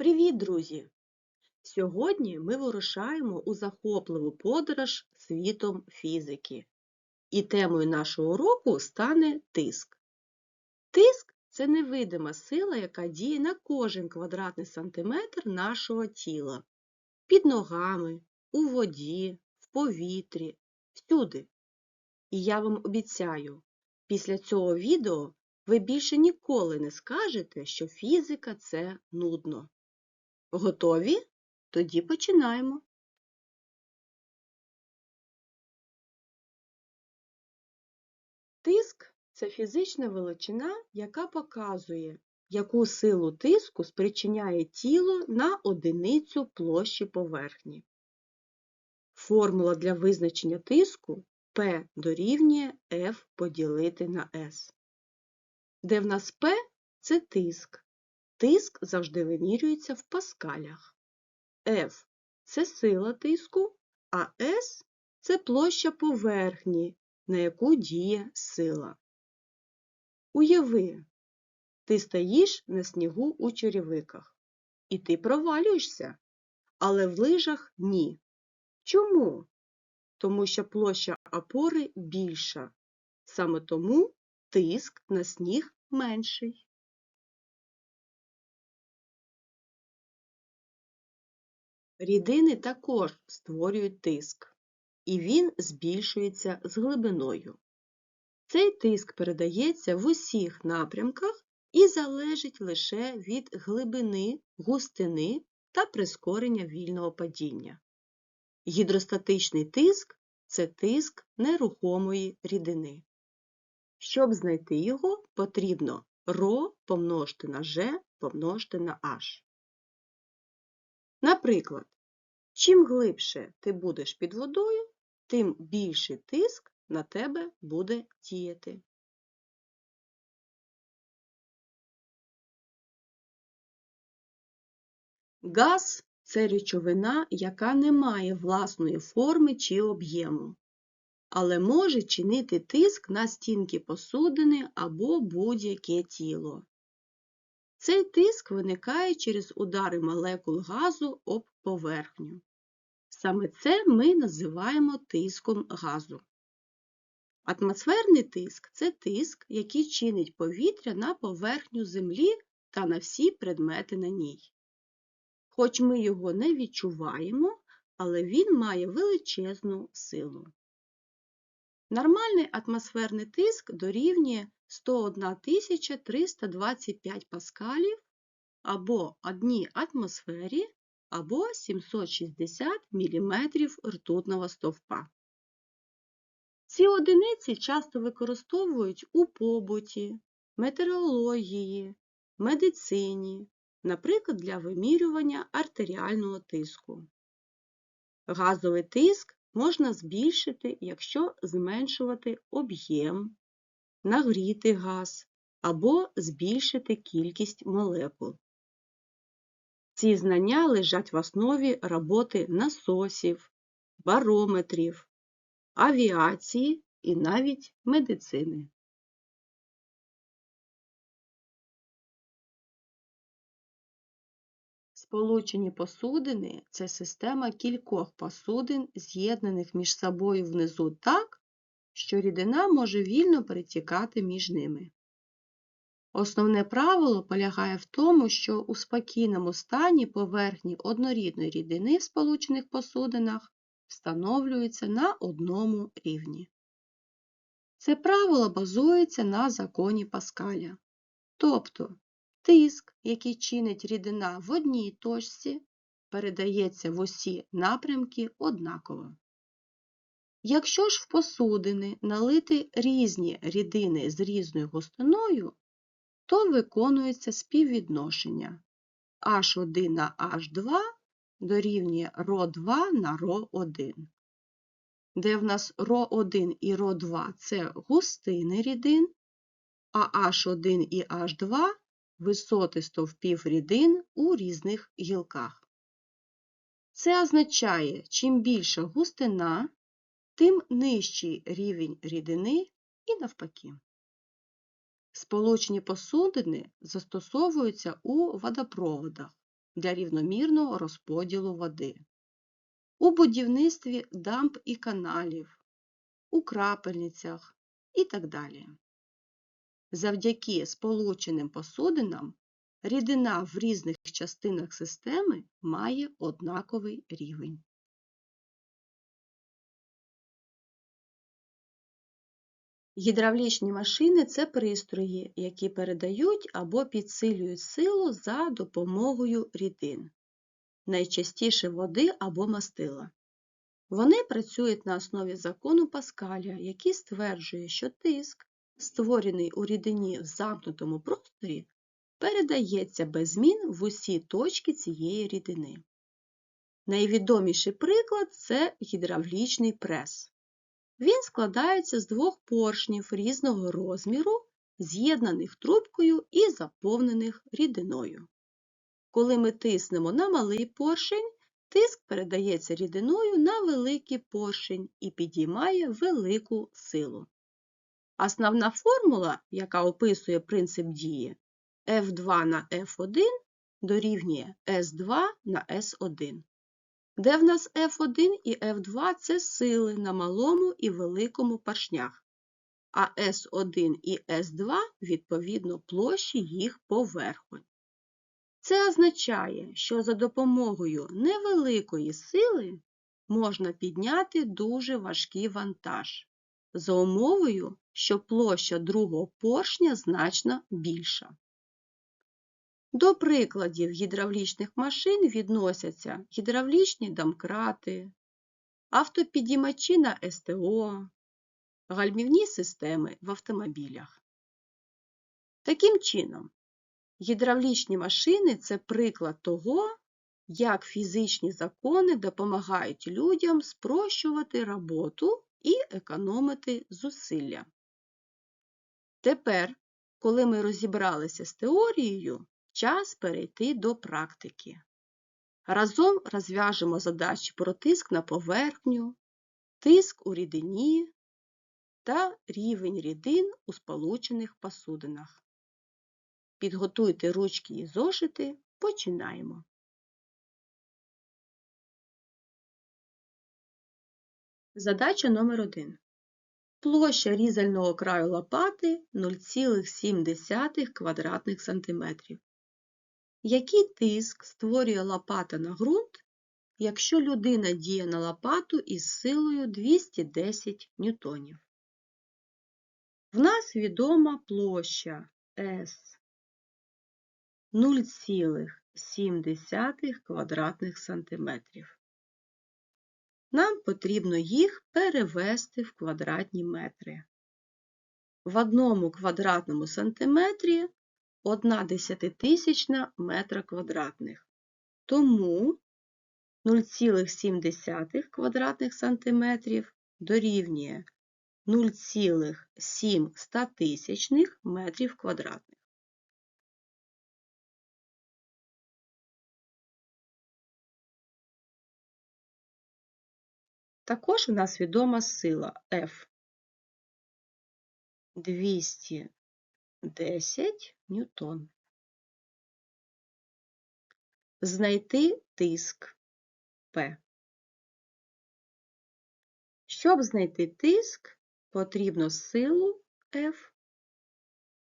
Привіт, друзі! Сьогодні ми вирушаємо у захопливу подорож світом фізики. І темою нашого уроку стане тиск. Тиск це невидима сила, яка діє на кожен квадратний сантиметр нашого тіла. Під ногами, у воді, в повітрі, всюди. І я вам обіцяю, після цього відео ви більше ніколи не скажете, що фізика це нудно. Готові? Тоді починаємо. Тиск це фізична величина, яка показує, яку силу тиску спричиняє тіло на одиницю площі поверхні. Формула для визначення тиску P дорівнює F поділити на S, де в нас P це тиск, Тиск завжди вимірюється в паскалях. F це сила тиску, а S це площа поверхні, на яку діє сила. Уяви, ти стоїш на снігу у черевиках, і ти провалюєшся, але в лижах ні. Чому? Тому що площа опори більша. Саме тому тиск на сніг менший. Рідини також створюють тиск, і він збільшується з глибиною. Цей тиск передається в усіх напрямках і залежить лише від глибини, густини та прискорення вільного падіння. Гідростатичний тиск це тиск нерухомої рідини. Щоб знайти його, потрібно ρ помножити на G помножити на H. Наприклад, чим глибше ти будеш під водою, тим більший тиск на тебе буде діяти. Газ це речовина, яка не має власної форми чи об'єму, але може чинити тиск на стінки посудини або будь-яке тіло. Цей тиск виникає через удари молекул газу об поверхню. Саме це ми називаємо тиском газу. Атмосферний тиск це тиск, який чинить повітря на поверхню Землі та на всі предмети на ній. Хоч ми його не відчуваємо, але він має величезну силу. Нормальний атмосферний тиск дорівнює 101 325 паскалів або одній атмосфері, або 760 мм ртутного стовпа. Ці одиниці часто використовують у побуті, метеорології, медицині, наприклад, для вимірювання артеріального тиску. Газовий тиск можна збільшити, якщо зменшувати об'єм, нагріти газ або збільшити кількість молекул. Ці знання лежать в основі роботи насосів, барометрів, авіації і навіть медицини. Сполучені посудини це система кількох посудин, з'єднаних між собою внизу так, що рідина може вільно перетікати між ними. Основне правило полягає в тому, що у спокійному стані поверхні однорідної рідини в сполучених посудинах встановлюються на одному рівні. Це правило базується на законі Паскаля. Тобто тиск, який чинить рідина в одній точці, передається в усі напрямки однаково. Якщо ж в посудини налити різні рідини з різною густиною, то виконується співвідношення H1 на H2 дорівнює РО2 на РО1, де в нас РО1 і РО2 це густини рідин, а H1 і H2 висоти стовпів рідин у різних гілках. Це означає, чим більша густина, тим нижчий рівень рідини і навпаки. Сполучені посудини застосовуються у водопроводах, для рівномірного розподілу води. У будівництві дамб і каналів, у крапельницях і так далі. Завдяки сполученим посудинам рідина в різних частинах системи має однаковий рівень. Гідравлічні машини це пристрої, які передають або підсилюють силу за допомогою рідин, найчастіше води або мастила. Вони працюють на основі закону Паскаля, який стверджує, що тиск, створений у рідині в замкнутому просторі, передається без змін в усі точки цієї рідини. Найвідоміший приклад це гідравлічний прес. Він складається з двох поршнів різного розміру, з'єднаних трубкою і заповнених рідиною. Коли ми тиснемо на малий поршень, тиск передається рідиною на великий поршень і підіймає велику силу. Основна формула, яка описує принцип дії F2 на F1 дорівнює S2 на S1 де в нас F1 і F2 це сили на малому і великому поршнях, а S1 і S2 відповідно площі їх поверхонь. Це означає, що за допомогою невеликої сили можна підняти дуже важкий вантаж, за умовою, що площа другого поршня значно більша. До прикладів гідравлічних машин відносяться гідравлічні домкрати, автопідіймачі на СТО, гальмівні системи в автомобілях. Таким чином, гідравлічні машини це приклад того, як фізичні закони допомагають людям спрощувати роботу і економити зусилля. Тепер, коли ми розібралися з теорією, Час перейти до практики. Разом розв'яжемо задачі про тиск на поверхню, тиск у рідині та рівень рідин у сполучених посудинах. Підготуйте ручки і зошити. Починаємо. Задача номер 1 Площа різального краю лопати 0,7 квадратних сантиметрів. Який тиск створює лопата на ґрунт, якщо людина діє на лопату із силою 210 ньютонів? В нас відома площа S 0,7 квадратних сантиметрів. Нам потрібно їх перевести в квадратні метри. В одному квадратному сантиметрі 1 десятитисячна метра квадратних. Тому 0,7 квадратних сантиметрів дорівнює 0,7 метрів квадратних. Також у нас відома сила F 200 10 ньютон. Знайти тиск П. Щоб знайти тиск, потрібно силу F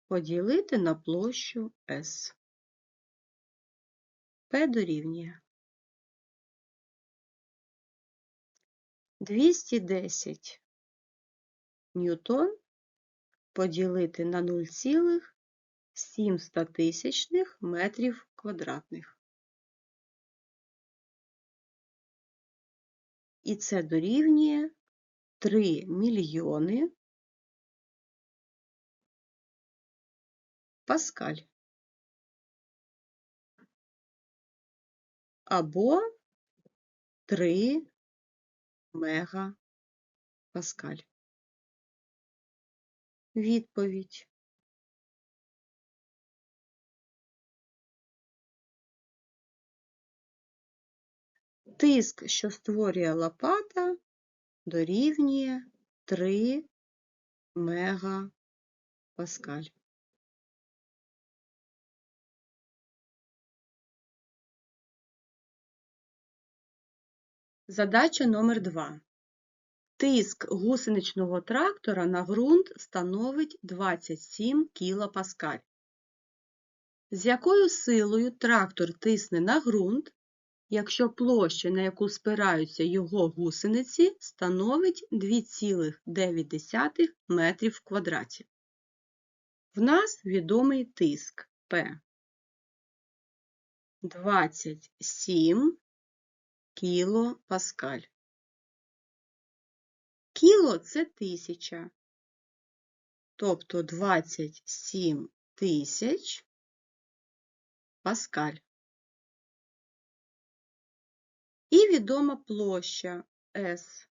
поділити на площу S. П дорівнює 210 ньютон поділити на 0,7 метрів квадратних. І це дорівнює 3 мільйони паскаль. Або 3 мегапаскаль. Відповідь тиск, що створює лопата, дорівнює 3 мегапаскаль. Задача номер 2. Тиск гусеничного трактора на ґрунт становить 27 кПа. З якою силою трактор тисне на ґрунт, якщо площа, на яку спираються його гусениці, становить 2,9 метрів в квадраті? В нас відомий тиск П. 27 кілопаскаль. Кіло – це тисяча, тобто 27 тисяч паскаль. І відома площа С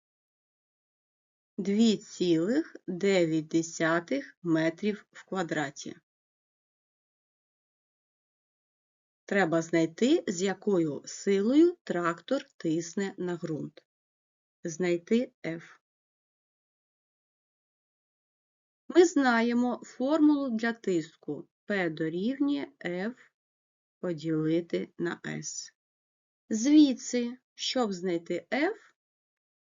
2,9 метрів в квадраті. Треба знайти, з якою силою трактор тисне на ґрунт. Знайти F. Ми знаємо формулу для тиску P дорівнює F поділити на S. Звідси, щоб знайти F,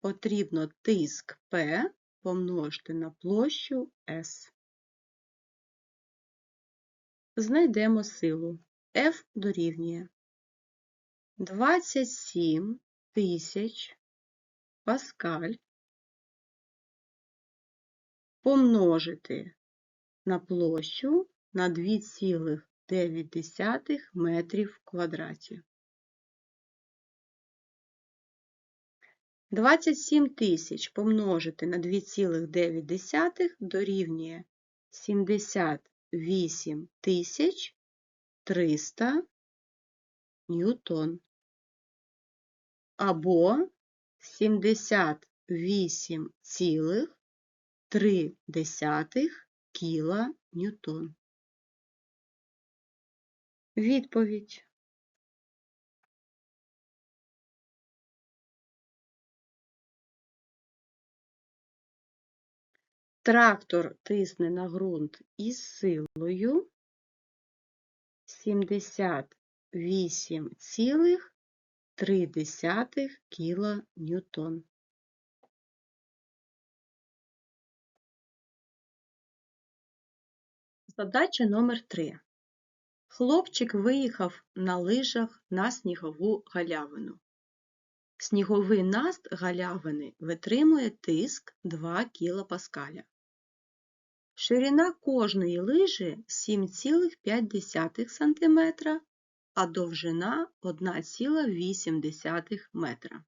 потрібно тиск P помножити на площу S. Знайдемо силу. F дорівнює 27 тисяч паскаль помножити на площу на 2,9 метрів в 27 тисяч помножити на 2,9 дорівнює 78 тисяч 300 ньютон або 78,3 кіла ньютон. Відповідь. Трактор тисне на ґрунт із силою 78,3 кіла ньютон. Задача номер 3. Хлопчик виїхав на лижах на снігову галявину. Сніговий наст галявини витримує тиск 2 кПа. Ширина кожної лижі 7,5 см, а довжина 1,8 метра.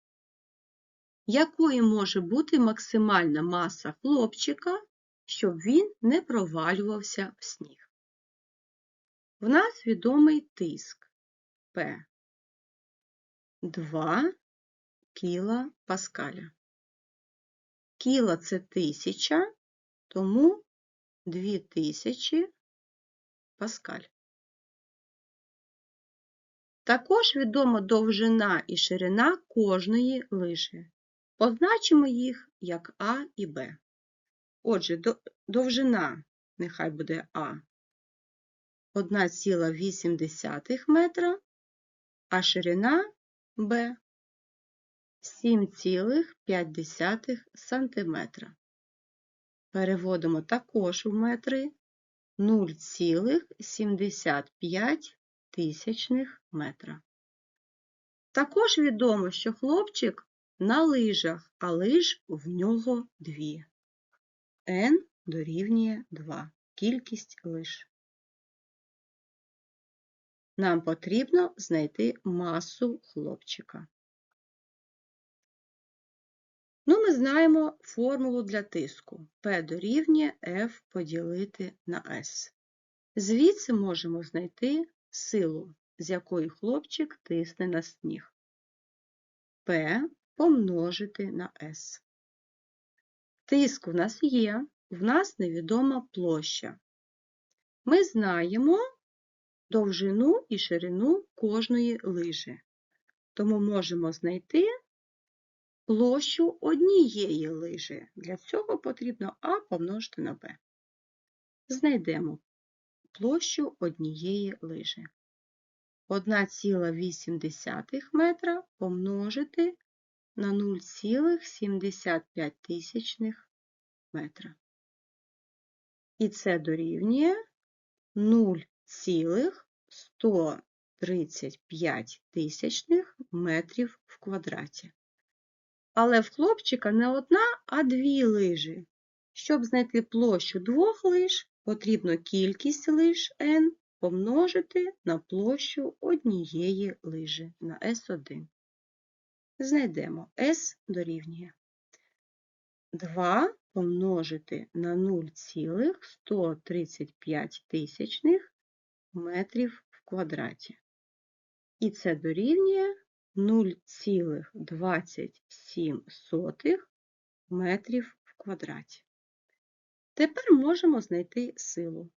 Якою може бути максимальна маса хлопчика, щоб він не провалювався в сніг? В нас відомий тиск П 2 кіла паскаля. Кіла це тисяча, тому 2000 паскаль. Також відома довжина і ширина кожної лижі. Позначимо їх як А і Б. Отже, довжина нехай буде А 1,8 метра, а ширина Б 7,5 сантиметра. Переводимо також в метри 0,75 тисячних метра. Також відомо, що хлопчик на лижах, а лиж в нього дві. N дорівнює 2. Кількість лиж. Нам потрібно знайти масу хлопчика. Ну, ми знаємо формулу для тиску P дорівнює F поділити на S. Звідси можемо знайти силу, з якої хлопчик тисне на сніг. P помножити на S. Тиск у нас є, в нас невідома площа. Ми знаємо довжину і ширину кожної лижі, тому можемо знайти площу однієї лижі. Для цього потрібно А помножити на Б. Знайдемо площу однієї лижі. 1,8 метра помножити на 0,75 метра. І це дорівнює 0,135 метрів в квадраті. Але в хлопчика не одна, а дві лижі. Щоб знайти площу двох лиж, потрібно кількість лиж n помножити на площу однієї лижі на S1. Знайдемо S дорівнює 2 помножити на 0,135 тисячних метрів в квадраті. І це дорівнює 0,27 метрів в квадраті. Тепер можемо знайти силу.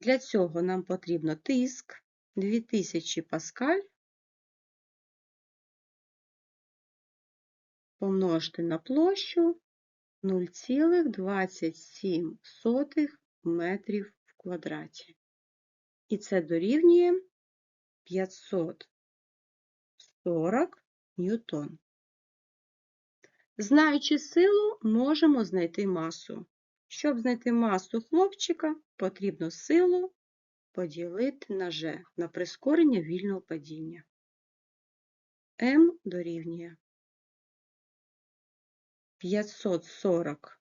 Для цього нам потрібно тиск 2000 паскаль помножити на площу 0,27 метрів в квадраті. І це дорівнює 540 ньютон. Знаючи силу, можемо знайти масу. Щоб знайти масу хлопчика, потрібно силу поділити на G, на прискорення вільного падіння. М дорівнює 540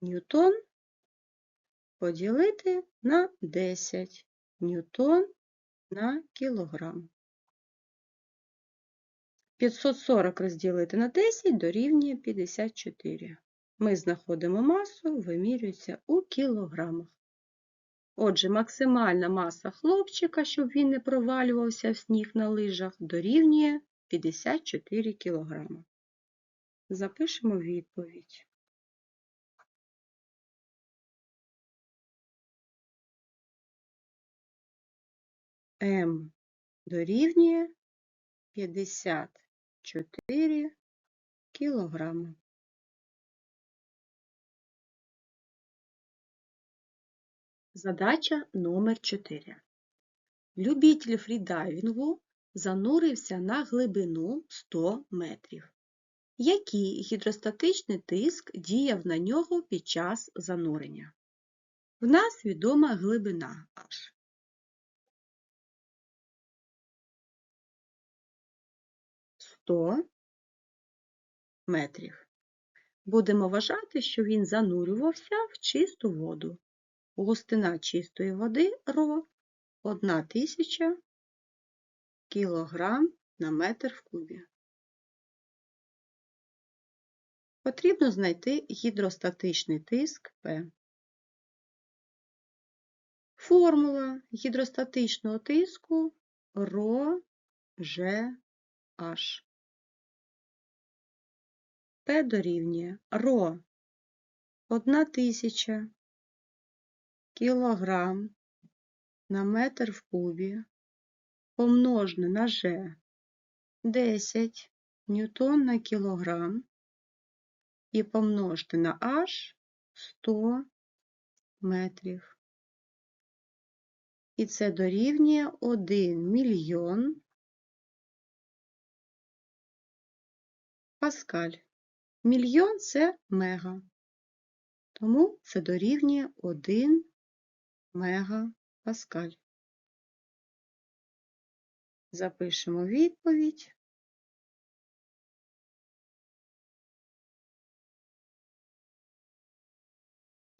ньютон поділити на 10 ньютон на кілограм. 540 розділити на 10 дорівнює 54. Ми знаходимо масу, вимірюється у кілограмах. Отже, максимальна маса хлопчика, щоб він не провалювався в сніг на лижах, дорівнює 54 кг. Запишемо відповідь. М дорівнює 54 кілограми. Задача номер 4. Любитель фрідайвінгу занурився на глибину 100 метрів. Який гідростатичний тиск діяв на нього під час занурення? В нас відома глибина H. Сто метрів. Будемо вважати, що він занурювався в чисту воду. Густина чистої води ро 1 тисяча кілограм на метр в кубі. Потрібно знайти гідростатичний тиск П. Формула гідростатичного тиску ро Ж H. П дорівнює ро 1 тисяча кілограм на метр в кубі помножене на Ж 10 ньютон на кілограм і помножити на H 100 метрів. І це дорівнює 1 мільйон паскаль. Мільйон це мега. Тому це дорівнює 1 мегапаскаль. Запишемо відповідь.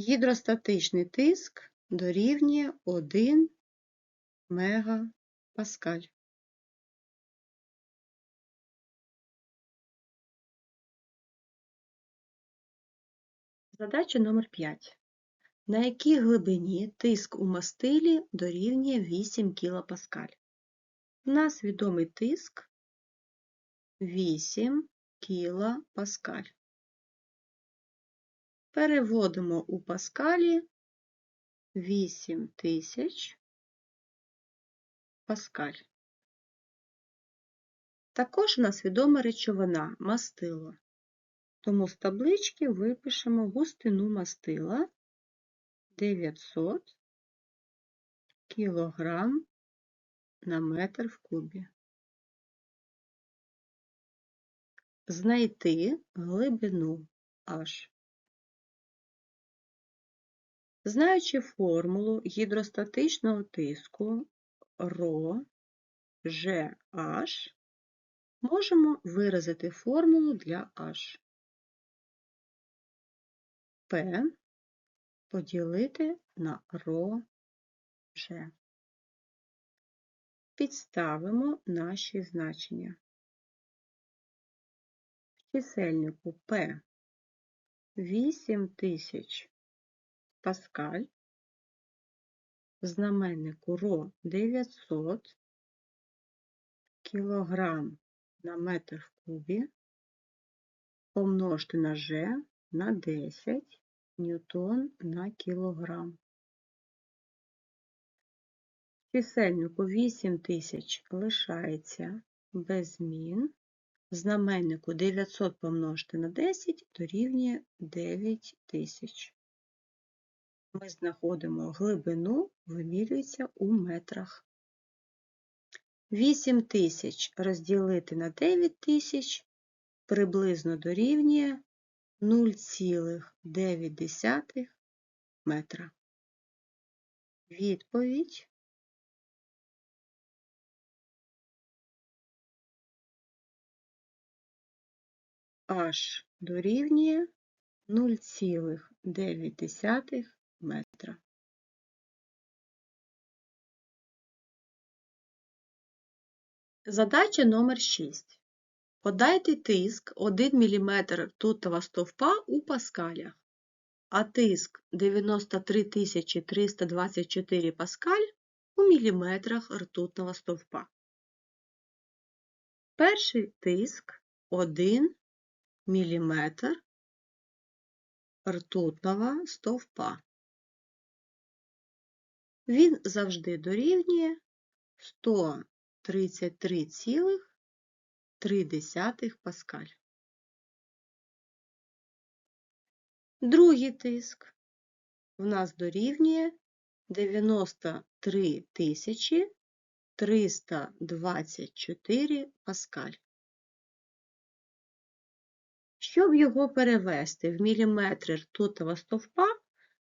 Гідростатичний тиск дорівнює 1 мегапаскаль. Задача номер 5. На якій глибині тиск у мастилі дорівнює 8 кПа? У нас відомий тиск 8 кПа. Переводимо у паскалі 8000 паскаль. Також у нас відома речовина мастило. Тому з таблички випишемо густину мастила 900 кілограм на метр в кубі. знайти глибину H. Знаючи формулу гідростатичного тиску ρ можемо виразити формулу для H. P поділити на G. Підставимо наші значення. В чисельнику P 8000 паскаль, в знаменнику ро 900 кілограм на метр в кубі, помножте на G на 10 ньютон на кілограм. Чисельнику 8000 лишається без змін. Знаменнику 900 помножити на 10 дорівнює 9000. Ми знаходимо глибину, вимірюється у метрах. 8000 розділити на 9000 приблизно дорівнює 0,9 метра. Відповідь H дорівнює 0,9 метра. Задача номер 6. Подайте тиск 1 мм ртутного стовпа у паскалях, а тиск 93 324 паскаль у міліметрах ртутного стовпа. Перший тиск 1 мм ртутного стовпа. Він завжди дорівнює 133,3 паскаль. Другий тиск в нас дорівнює 93 324 паскаль. Щоб його перевести в міліметри ртутного стовпа,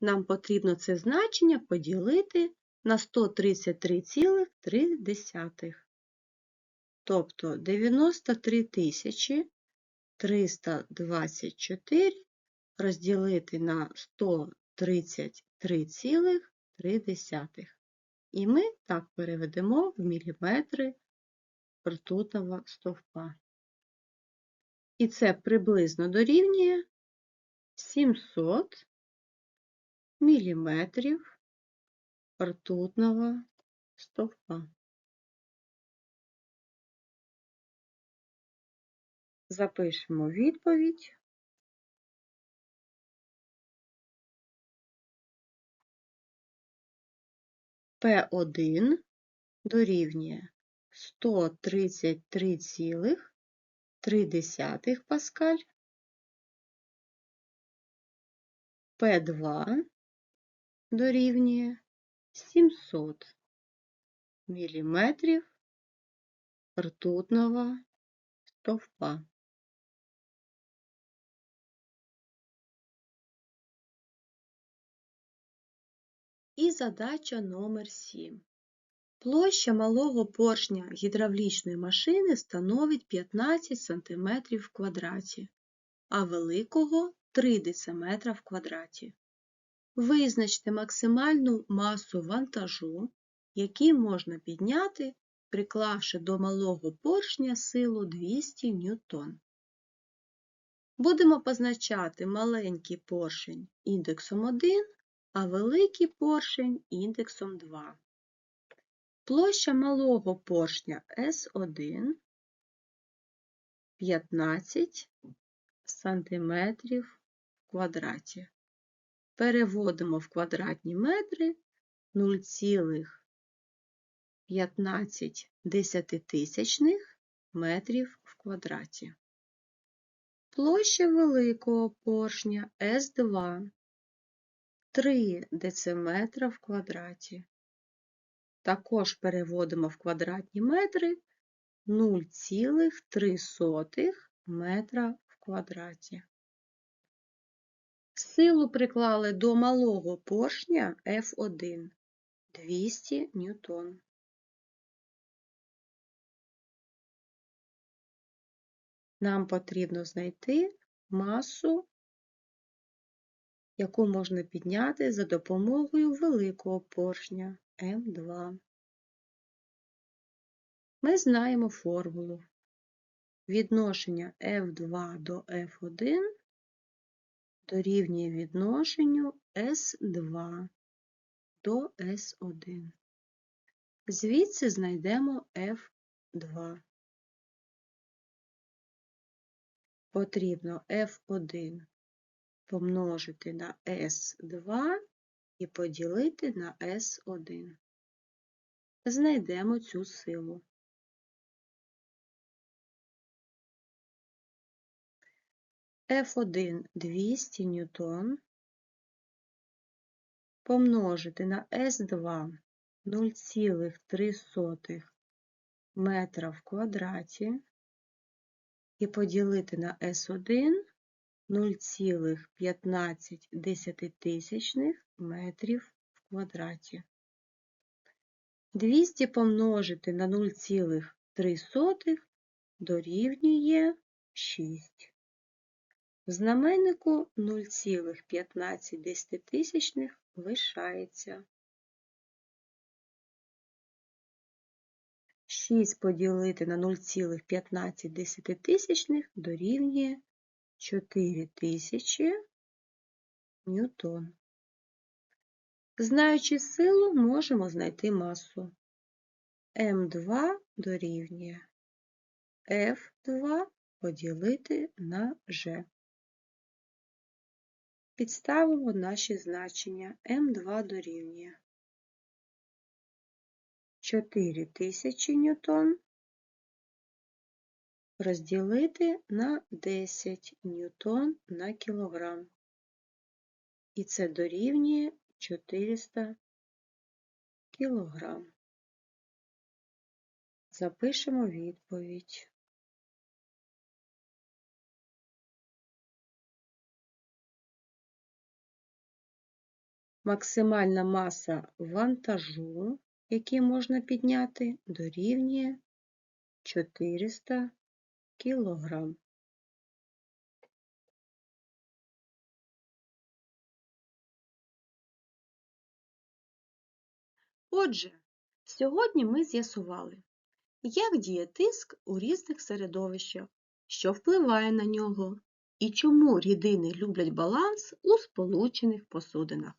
нам потрібно це значення поділити на 133,3. Тобто 93 324 розділити на 133,3. І ми так переведемо в міліметри ртутного стовпа. І це приблизно дорівнює 700 міліметрів ртутного стовпа. Запишемо відповідь. П1 дорівнює 133,3 паскаль, П2 дорівнює 700 міліметрів ртутного стовпа. І задача номер 7. Площа малого поршня гідравлічної машини становить 15 см в квадраті, а великого 3 дм в квадраті. Визначте максимальну масу вантажу, який можна підняти, приклавши до малого поршня силу 200 ньютон. Будемо позначати маленький поршень індексом 1, а великий поршень індексом 2. Площа малого поршня С1 15 см в квадраті. Переводимо в квадратні метри 0,15 десятитисячних метрів в квадраті. Площа великого поршня С2 3 дециметра в квадраті. Також переводимо в квадратні метри 0,3 метра в квадраті. Силу приклали до малого поршня F1 200 ньютон. Нам потрібно знайти масу, яку можна підняти за допомогою великого поршня М2. Ми знаємо формулу. Відношення F2 до F1 дорівнює відношенню S2 до S1. Звідси знайдемо F2. Потрібно F1 помножити на S2 і поділити на S1. Знайдемо цю силу. F1 200 ньютон помножити на S2 0,3 метра в квадраті і поділити на S1 0,15 метрів в квадраті. 200 помножити на 0,3 дорівнює 6. В знаменнику 0,15 лишається. 6 поділити на 0,15 дорівнює 4000 ньютон. Знаючи силу, можемо знайти масу. М2 дорівнює F2 поділити на G. Підставимо наші значення М2 дорівнює 4000 ньютон розділити на 10 ньютон на кілограм. І це дорівнює 400 кілограм. Запишемо відповідь. Максимальна маса вантажу, який можна підняти, дорівнює 400 кілограм. Отже, сьогодні ми з'ясували, як діє тиск у різних середовищах, що впливає на нього, і чому рідини люблять баланс у сполучених посудинах.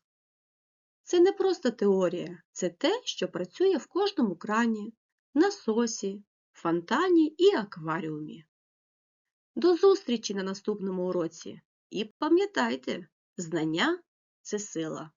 Це не просто теорія, це те, що працює в кожному крані, насосі, фонтані і акваріумі. До зустрічі на наступному уроці і пам'ятайте, знання це сила.